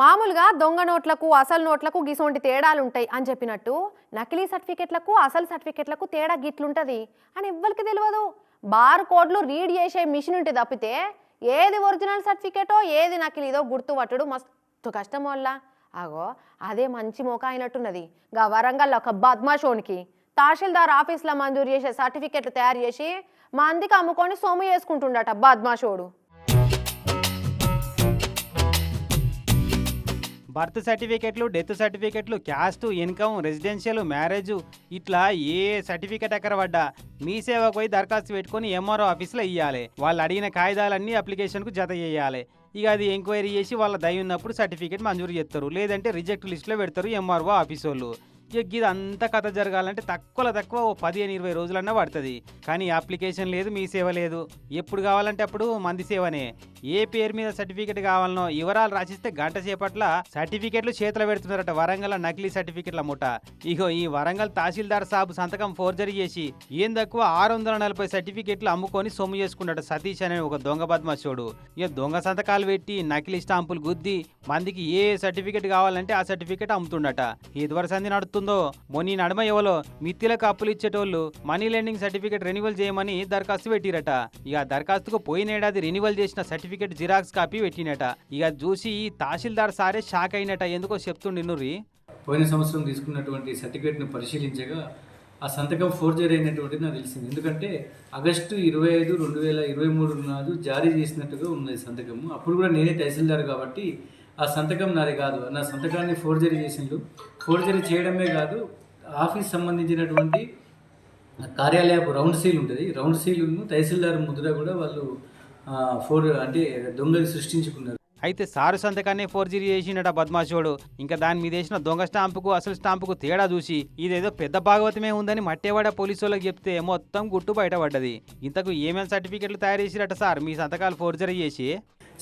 మామూలుగా దొంగ నోట్లకు అసలు నోట్లకు గిసొంటి తేడాలు ఉంటాయి అని చెప్పినట్టు నకిలీ సర్టిఫికెట్లకు అసలు సర్టిఫికెట్లకు తేడా గిట్లుంటుంది అని ఎవ్వరికి తెలియదు బార్ కోడ్లు రీడ్ చేసే మిషన్ ఉంటే తప్పితే ఏది ఒరిజినల్ సర్టిఫికేటో ఏది నకిలీదో గుర్తుపట్టడు మస్తు కష్టం వల్ల. అగో అదే మంచి మోక అయినట్టున్నది. గా వరంగల్ ఒక బద్మాషోనికి తహసీల్దార్ ఆఫీస్లో మంజూరు చేసే సర్టిఫికెట్లు తయారు చేసి మా అందికి అమ్ముకొని సొమ్ము చేసుకుంటుండట బద్మాషోడు. బర్త్ సర్టిఫికెట్లు డెత్ సర్టిఫికెట్లు క్యాస్ట్ ఇన్కమ్ రెసిడెన్షియల్ మ్యారేజ్ ఇట్లా ఏ సర్టిఫికెట్ ఎక్కడ పడ్డా మీ సేవకు పోయి దరఖాస్తు పెట్టుకొని ఎంఆర్ఓ ఆఫీస్లో ఇవ్వాలి వాళ్ళు అడిగిన కాగితాలన్నీ అప్లికేషన్కు జత చేయాలి. ఇక అది ఎంక్వైరీ చేసి వాళ్ళ దయ ఉన్నప్పుడు సర్టిఫికేట్ మంజూరు చేస్తారు లేదంటే రిజెక్ట్ లిస్ట్లో పెడతారు ఎంఆర్ఓ ఆఫీస్ వాళ్ళు ఇది అంత కథ జరగాలంటే తక్కువలో తక్కువ ఓ పదిహేను ఇరవై రోజులన్నా పడుతుంది. కానీ అప్లికేషన్ లేదు మీ సేవ లేదు. ఎప్పుడు కావాలంటే అప్పుడు మంది సేవనే. ఏ పేరు మీద సర్టిఫికెట్ కావాలనో వివరాలు రాసిస్తే గంట సేపట్ల సర్టిఫికెట్లు చేతిలో పెడుతున్నారట వరంగల్ నకిలీ సర్టిఫికెట్ల ముఠ. ఇగో ఈ వరంగల్ తహసీల్దార్ సాబు సంతకం ఫోర్జరీ చేసి ఏం తక్కువ ఆరు వందల నలభై సర్టిఫికెట్లు అమ్ముకొని సొమ్ము చేసుకున్నాడు సతీష్ అనే ఒక దొంగ బద్మాషోడు. ఇక దొంగ సంతకాలు పెట్టి నకిలీ స్టాంపులు గుద్ది మందికి ఏ సర్టిఫికెట్ కావాలంటే ఆ సర్టిఫికెట్ అమ్ముతుండట. ఇదివరసంది సంధి నడుతుందో మొన్న నడమ ఎవలో? మిత్తిలకు అప్పులు ఇచ్చేటోళ్ళు మనీ లెండింగ్ సర్టిఫికెట్ రెన్యువల్ చేయమని దరఖాస్తు పెట్టిరట. ఇక దరఖాస్తుకు పోయిన ఏడాది రెన్యువల్ చేసిన సర్టిఫికెట్ జిరాక్స్ కాపీ పెట్టినట. ఇక చూసి ఈ తహసీల్దార్ సారే షాక్ అయినట. ఎందుకో చెప్తుండినుర్రి పోయిన సంవత్సరం తీసుకున్నటువంటి సర్టిఫికేట్ను పరిశీలించగా ఆ సంతకం ఫోర్జరీ అయినటువంటిది నాకు తెలిసింది. ఎందుకంటే ఆగస్టు ఇరవై ఐదు రెండు వేల ఇరవై మూడు నాడు జారీ చేసినట్టుగా ఉన్నది సంతకము. అప్పుడు కూడా నేనే తహసీల్దార్ కాబట్టి ఆ సంతకం నాది కాదు. నా సంతకాన్ని ఫోర్జరీ చేసిండు. ఫోర్జరీ చేయడమే కాదు ఆఫీస్ సంబంధించినటువంటి కార్యాలయపు రౌండ్ సీల్ ఉంటుంది. రౌండ్ సీలును తహసీల్దార్ ముద్ర కూడా వాళ్ళు ఫోర్ అంటే దొంగలు సృష్టించుకున్నారు. అయితే సారు సంతకాన్ని ఫోర్జరీ చేసిండట బద్మాషోడు. ఇంకా దాని మీద వేసిన దొంగ స్టాంపుకు అసలు స్టాంపుకు తేడా చూసి ఇదేదో పెద్ద భాగవతమే ఉందని మట్టేవాడ పోలీసు వాళ్ళకి చెప్తే మొత్తం గుట్టు బయటపడ్డది. ఇంతకు ఏమేమి సర్టిఫికెట్లు తయారు చేసిరట సార్ మీ సంతకాలు ఫోర్జరీ చేసి?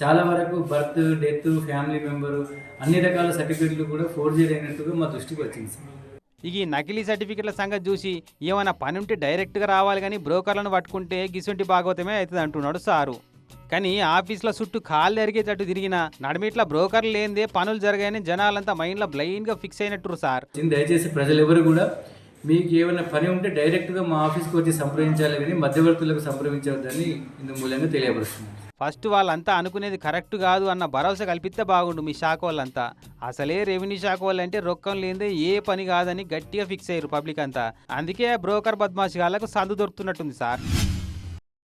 చాలా వరకు బర్త్ డెత్ ఫ్యామిలీ మెంబరు అన్ని రకాల సర్టిఫికెట్లు కూడా ఫోర్జరీ అయినట్టుగా మా దృష్టికి వచ్చింది సార్. ఇక ఈ నకిలీ సర్టిఫికెట్ల సంగతి చూసి ఏమైనా పని ఉంటే డైరెక్ట్గా రావాలి కానీ బ్రోకర్లను పట్టుకుంటే గిసుంటి భాగవతమే అవుతుంది అంటున్నాడు సారు. కానీ ఆఫీస్లో చుట్టూ కాళ్ళు ఎరిగేటట్టు తిరిగిన నడిమిట్ల బ్రోకర్లు లేనిదే పనులు జరగాయని జనాలంతా మైండ్లో బ్లైండ్గా ఫిక్స్ అయినట్టు సార్. దయచేసి ప్రజలు ఎవరు కూడా మీకు ఏమైనా పని ఉంటే డైరెక్ట్గా మా ఆఫీస్కి వచ్చి సంప్రదించాలి కానీ మధ్యవర్తులకు సంప్రదించవద్దని ఇందు మూలంగా తెలియపరుస్తున్నాను. ఫస్ట్ వాళ్ళంతా అనుకునేది కరెక్ట్ కాదు అన్న భరోసా కల్పిస్తే బాగుండు మీ శాఖ వాళ్ళంతా. అసలే రెవెన్యూ శాఖ వాళ్ళంటే రొక్కం లేదే ఏ పని కాదని గట్టిగా ఫిక్స్ అయ్యారు పబ్లిక్ అంతా. అందుకే బ్రోకర్ బద్మాషి వాళ్ళకు సందు దొరుకుతున్నట్టుంది సార్.